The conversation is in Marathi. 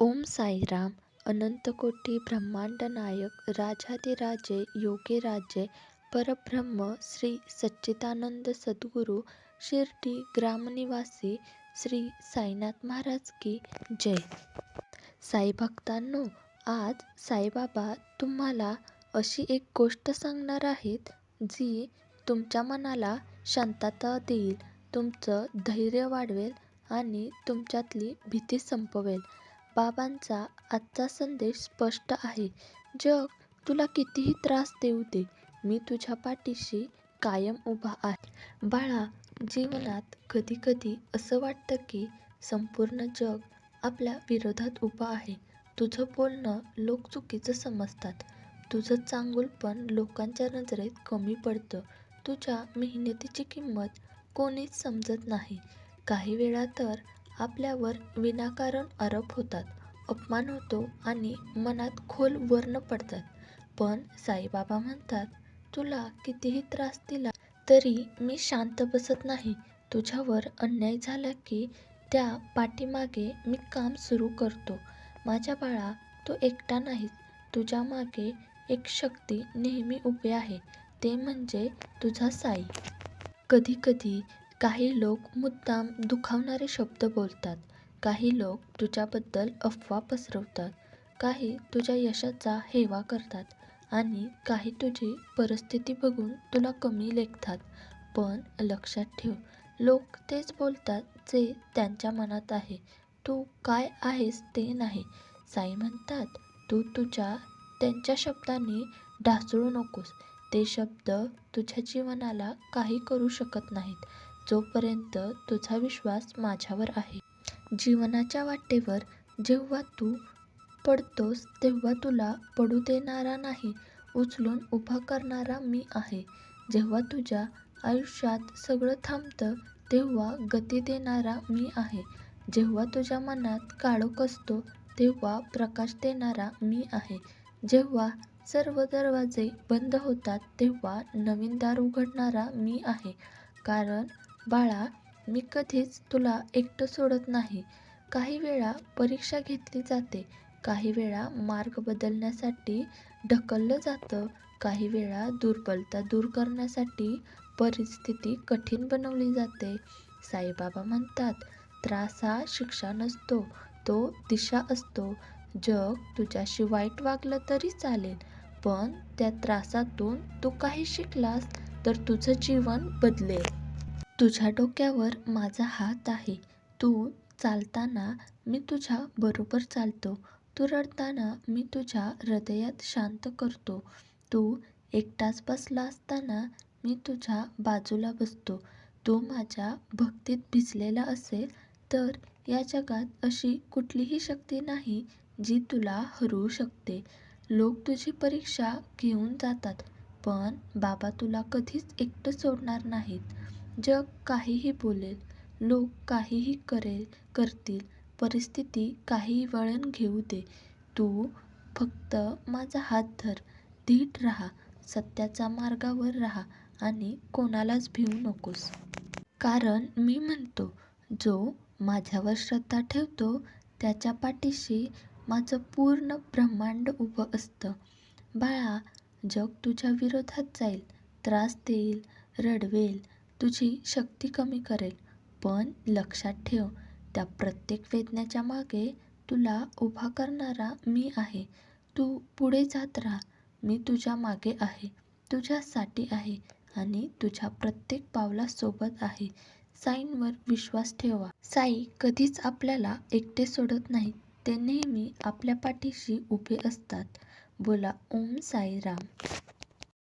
ओम साईराम अनंतकोटी ब्रह्मांड नायक राजाधिराजे योगीराजे परब्रह्म श्री सच्चिदानंद सद्गुरू शिर्डी ग्रामनिवासी श्री साईनाथ महाराज की जय. साई भक्तांनो आज साईबाबा तुम्हाला अशी एक गोष्ट सांगणार आहेत जी तुमच्या मनाला शांतता देईल तुमचं धैर्य वाढवेल आणि तुमच्यातली भीती संपवेल. बाबांचा आजचा संदेश स्पष्ट आहे. जग तुला कितीही त्रास देऊ दे मी तुझ्या पाठीशी कायम उभा आहे. बाळा जीवनात कधीकधी असं वाटतं की संपूर्ण जग आपल्या विरोधात उभं आहे. तुझं बोलणं लोक चुकीचं समजतात. तुझं चांगुलपण लोकांच्या नजरेत कमी पडतं. तुझ्या मेहनतीची किंमत कोणीच समजत नाही. काही वेळा तर आपल्यावर विनाकारण आरोप होतात. अपमान होतो आणि मनात खोल वर्ण पडतात. पण साईबाबा म्हणतात तुला कितीही त्रास दिला तरी मी शांत बसत नाही. तुझ्यावर अन्याय झाला की त्या पाठीमागे मी काम सुरू करतो. माझ्या बाळा तू एकटा नाहीस. तुझ्या मागे एक शक्ती नेहमी उभी आहे. ते म्हणजे तुझा साई. कधीकधी काही लोक मुद्दाम दुखावणारे शब्द बोलतात. काही लोक तुझ्याबद्दल अफवा पसरवतात. काही तुझ्या यशाचा हेवा करतात. आणि काही तुझी परिस्थिती बघून तुला कमी लेखतात. पण लक्षात ठेव लोक तेच बोलतात जे त्यांच्या मनात आहे. तू काय आहेस ते नाही. साई म्हणतात तू तुझ्या त्यांच्या शब्दांनी ढासळू नकोस. ते शब्द तुझ्या जीवनाला काही करू शकत नाहीत. जोपर्यंत तुझा विश्वास माझ्यावर आहे. जीवनाच्या वाटेवर जेव्हा तू पडतोस तेव्हा तुला पडू देणारा नाही उचलून उभा करणारा मी आहे. जेव्हा तुझ्या आयुष्यात सगळं थांबतं तेव्हा गती देणारा मी आहे. जेव्हा तुझ्या मनात काळोख असतो तेव्हा प्रकाश देणारा मी आहे. जेव्हा सर्व दरवाजे बंद होतात तेव्हा नवीन दार उघडणारा मी आहे. कारण बाळा मी कधीच तुला एकटं सोडत नाही. काही वेळा परीक्षा घेतली जाते. काही वेळा मार्ग बदलण्यासाठी ढकललं जातं. काही वेळा दुर्बलता दूर करण्यासाठी परिस्थिती कठीण बनवली जाते. साईबाबा म्हणतात त्रास हा शिक्षा नसतो तो दिशा असतो. जग तुझ्याशी वाईट वागलं तरी चालेल. पण त्या त्रासातून तू काही शिकलास तर तुझं जीवन बदलेल. तुझ्या डोक्यावर माझा हात आहे. तू चालताना मी तुझ्या बरोबर चालतो. तू रडताना मी तुझ्या हृदयात शांत करतो. तू एकटाच बसला असताना मी तुझ्या बाजूला बसतो. तू माझ्या भक्तीत भिजलेला असेल तर या जगात अशी कुठलीही शक्ती नाही जी तुला हरवू शकते. लोक तुझी परीक्षा घेऊन जातात पण बाबा तुला कधीच एकटं सोडणार नाहीत. जग काहीही बोलेल लोक काहीही करेल करतील परिस्थिती काहीही वळण घेऊ दे. तू फक्त माझा हात धर धीट राहा सत्याच्या मार्गावर राहा आणि कोणालाच भिवू नकोस. कारण मी म्हणतो जो माझ्यावर श्रद्धा ठेवतो त्याच्या पाठीशी माझं पूर्ण ब्रह्मांड उभं असतं. बाळा जग तुझ्या विरोधात जाईल. त्रास देईल रडवेल तुझी शक्ती कमी करेल. पण लक्षात ठेव त्या प्रत्येक वेदनेच्या मागे तुला उभा करणारा मी आहे. तू पुढे जात राहा. मी तुझ्या मागे आहे. तुझ्यासाठी आहे आणि तुझ्या प्रत्येक पावलासोबत आहे. साईंवर विश्वास ठेवा. साई कधीच आपल्याला एकटे सोडत नाहीत ते नेहमी आपल्या पाठीशी उभे असतात. बोला ओम साई राम